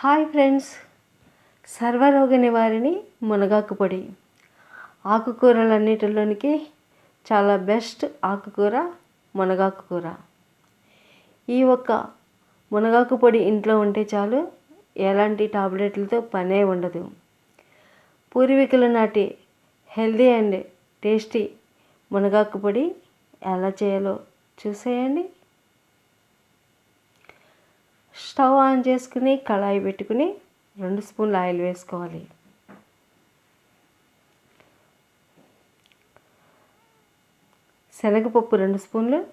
Hi friends. సర్వరోగ నివారిణి మునగాకు పొడి ఆకుకూరలన్నిటిలోనికి చాలా బెస్ట్ ఆకుకూర మునగాకు కూర ఈ ఒక్క మునగాకు పొడి ఇంట్లో ఉంటే చాలు ఎలాంటి టాబ్లెట్లతో పనే ఉండదు. పూర్వీకుల నాటి హెల్దీ అండ్ టేస్టీ మునగాకు పొడి ఎలా చేయాలో చూసేయండి. స్టవ్ ఆన్ చేసుకుని కళాయి పెట్టుకుని రెండు స్పూన్లు ఆయిల్ వేసుకోవాలి. శనగపప్పు రెండు స్పూన్లు.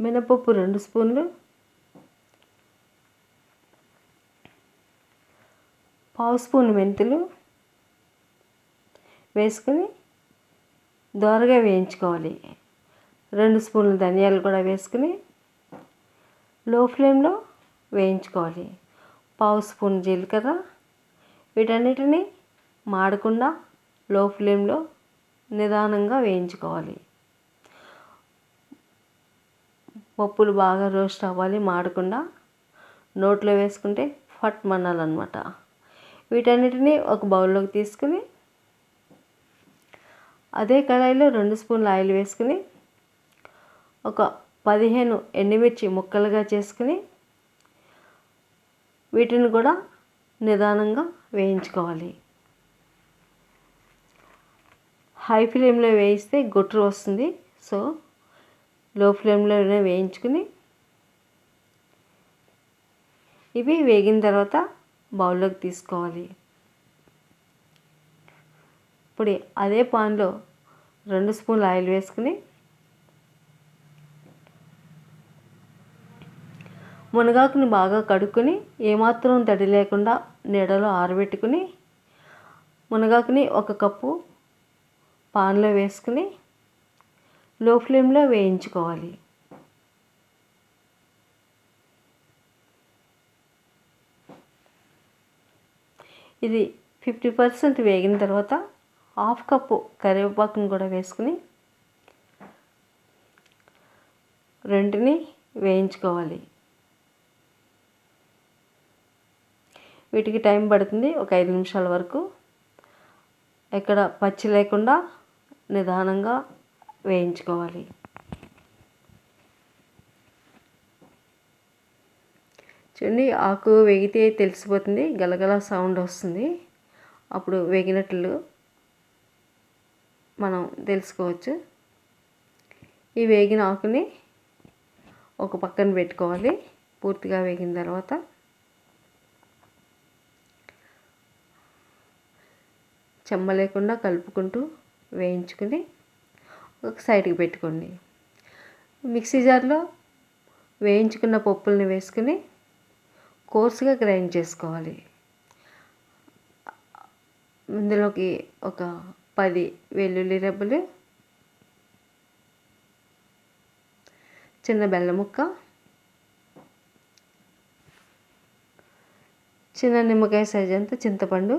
మినపప్పు రెండు స్పూన్లు. పావు స్పూన్ మెంతులు. వేసుకుని దోరగా వేయించుకోవాలి. రెండు స్పూన్లు ధనియాలు కూడా వేసుకుని లో ఫ్లేమ్లో వేయించుకోవాలి. పావు స్పూన్ జీలకర్ర వీటన్నిటిని మాడకుండా లో ఫ్లేమ్లో నిదానంగా వేయించుకోవాలి. పప్పులు బాగా రోస్ట్ అవ్వాలి మాడకుండా నోట్లో వేసుకుంటే ఫట్ మనాలన్నమాట వీటన్నిటిని ఒక బౌల్లోకి తీసుకుని అదే కడాయిలో రెండు స్పూన్ల ఆయిల్ వేసుకుని ఒక పదిహేను ఎండుమిర్చి ముక్కలుగా చేసుకుని వీటిని కూడా నిదానంగా వేయించుకోవాలి. హై ఫ్లేమ్లో వేయిస్తే గుట్టు వస్తుంది. సో లో ఫ్లేమ్లోనే వేయించుకుని ఇవి వేగిన తర్వాత బౌల్లోకి తీసుకోవాలి. ఇప్పుడు అదే పాన్లో రెండు స్పూన్లు ఆయిల్ వేసుకుని మునగాకుని బాగా కడుక్కొని ఏమాత్రం తడి లేకుండా నీడలో ఆరబెట్టుకుని మునగాకుని ఒక కప్పు పాన్లో వేసుకుని లో ఫ్లేమ్లో వేయించుకోవాలి. ఇది ఫిఫ్టీ పర్సెంట్ వేగిన తర్వాత హాఫ్ కప్పు కరివేపాకును కూడా వేసుకుని రెండుని వేయించుకోవాలి. వీటికి టైం పడుతుంది ఒక ఐదు నిమిషాల వరకు. ఎక్కడ పచ్చి లేకుండా నిదానంగా వేయించుకోవాలి. చూడండి ఆకు వేగితే తెలిసిపోతుంది గలగల సౌండ్ వస్తుంది. అప్పుడు వేగినట్లు మనం తెలుసుకోవచ్చు. ఈ వేగిన ఆకుని ఒక పక్కన పెట్టుకోవాలి. పూర్తిగా వేగిన తర్వాత చెమ్మ లేకుండా కలుపుకుంటూ వేయించుకుని ఒక సైడ్కి పెట్టుకోండి. మిక్సీ జార్లో వేయించుకున్న పప్పుల్ని వేసుకుని కోర్సుగా గ్రైండ్ చేసుకోవాలి. ఇందులోకి ఒక పది వెల్లుల్లి రెబ్బలు చిన్న బెల్లం ముక్క చిన్న నిమ్మకాయ సైజ్ అంత చింతపండు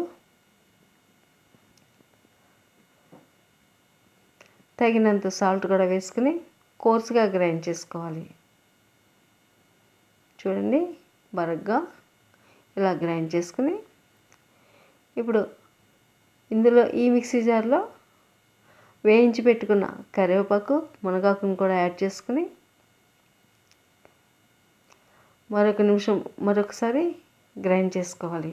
తగినంత సాల్ట్ కూడా వేసుకుని కోర్సుగా గ్రైండ్ చేసుకోవాలి. చూడండి బరగ్గా ఇలా గ్రైండ్ చేసుకుని ఇప్పుడు ఇందులో ఈ మిక్సీ జార్లో వేయించి పెట్టుకున్న కరివేపాకు మునగాకును కూడా యాడ్ చేసుకుని మరొక నిమిషం మరొకసారి గ్రైండ్ చేసుకోవాలి.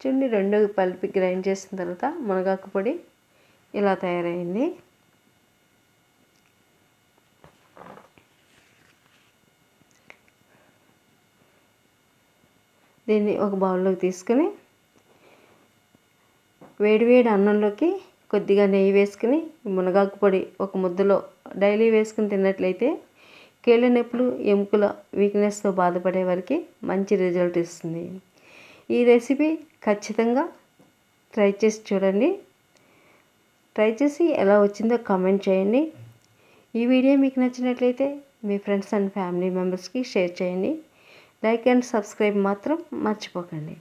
చూడండి రెండు పలిపి గ్రైండ్ చేసిన తర్వాత మునగాకు పొడి ఇలా తయారైంది. దీన్ని ఒక బౌల్లోకి తీసుకుని వేడివేడి అన్నంలోకి కొద్దిగా నెయ్యి వేసుకుని మునగాకు పొడి ఒక ముద్దలో డైలీ వేసుకుని తిన్నట్లయితే కీళ్ళ నొప్పులు ఎముకల వీక్నెస్తో బాధపడే వారికి మంచి రిజల్ట్ ఇస్తుంది. ఈ రెసిపీ ఖచ్చితంగా ట్రై చేసి చూడండి. ట్రై చేసి ఎలా వచ్చిందో కామెంట్ చేయండి. ఈ వీడియో మీకు నచ్చినట్లయితే మీ ఫ్రెండ్స్ అండ్ ఫ్యామిలీ మెంబర్స్కి షేర్ చేయండి. లైక్ అండ్ సబ్స్క్రైబ్ మాత్రం మర్చిపోకండి.